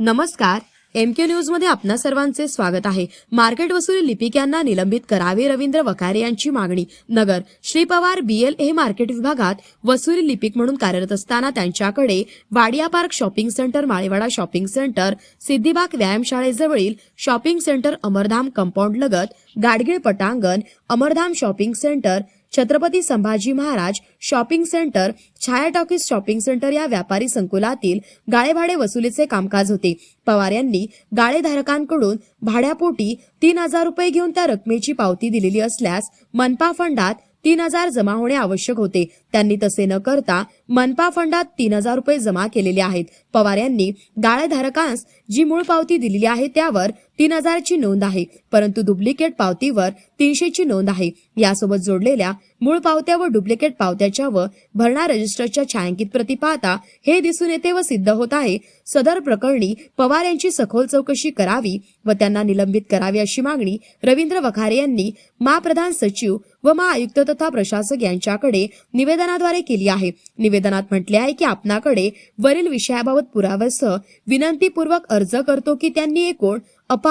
नमस्कार एम के न्यूजमध्ये आपणा सर्वांचे स्वागत आहे. मार्केट वसुली लिपिक यांना निलंबित करावे रवींद्र वकारे यांची मागणी. नगर श्री पवार बीएल ए मार्केट विभागात वसुली लिपिक म्हणून कार्यरत असताना त्यांच्याकडे Wadia park shopping centre Malewada shopping centre Siddhibag व्यायामशाळेजवळील shopping centre Amardham compound लगत गाडगीळ पटांगण Amardham shopping centre Chhatrapati Sambhaji Maharaj shopping centre Chhaya talkies shopping centre या व्यापारी संकुलातील गाळेभाडे वसुलीचे कामकाज होते. पवार यांनी गाळेधारकांकडून भाड्यापोटी तीन हजार रुपये घेऊन त्या रकमेची पावती दिलेली असल्यास मनपा फंडात तीन हजार जमा होणे आवश्यक होते. त्यांनी तसे न करता मनपा फंडात तीन हजार रुपये जमा केलेले आहेत. पवार यांनी गाळेधारकांस जी मूळ पावती दिलेली आहे त्यावर तीन हजारची नोंद आहे. परंतु डुप्लिकेट पावतीवर तीनशेची नोंद आहे. यासोबत जोडलेल्या मूळ पावत्या व डुप्लिकेट पावत्याच्या व भरणा रजिस्टरच्या छायांकित प्रती पाहता हे दिसून येते व सिद्ध होत आहे. सदर प्रकरणी पवार यांची सखोल चौकशी करावी व त्यांना निलंबित करावी अशी मागणी रवींद्र वखारे यांनी महाप्रधान सचिव व महाआयुक्त तथा प्रशासक यांच्याकडे निवेदनाद्वारे केली आहे. निवेदनात म्हटले आहे की आपणाकडे वरील विषयाबाबत पुराव्यासह विनंतीपूर्वक अर्ज करतो की त्यांनी एकूण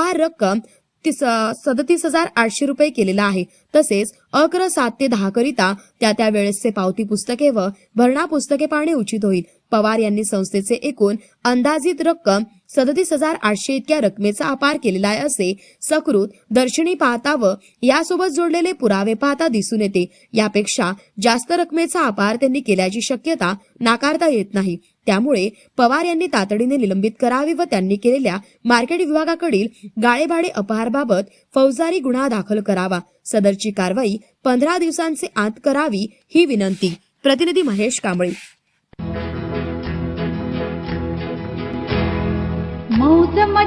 उपहार रक्कम तीस सदतीस हजार आठशे रुपये केलेला आहे. तसेच अकरा सात ते दहा करिता त्या त्या वेळेसचे पावती पुस्तके व भरणा पुस्तके पाहणे उचित होईल. पवार यांनी संस्थेचे एकूण अंदाजित रक्कम सदतीस हजार आठशे इतक्या रकमेचा अपार केलेला आहे असे सकृत दर्शनी पाहता व यासोबत जोडलेले पुरावे पाहता दिसून येते. यापेक्षा जास्त रकमेचा अपार त्यांनी केल्याची शक्यता नाकारता येत नाही. त्यामुळे पवार यांनी तातडीने निलंबित करावे व त्यांनी केलेल्या मार्केट विभागाकडील गाळेभाडे अपहारबाबत फौजदारी गुन्हा दाखल करावा. सदरची कारवाई पंधरा दिवसांचे आत करावी ही विनंती. प्रतिनिधी महेश कांबळे.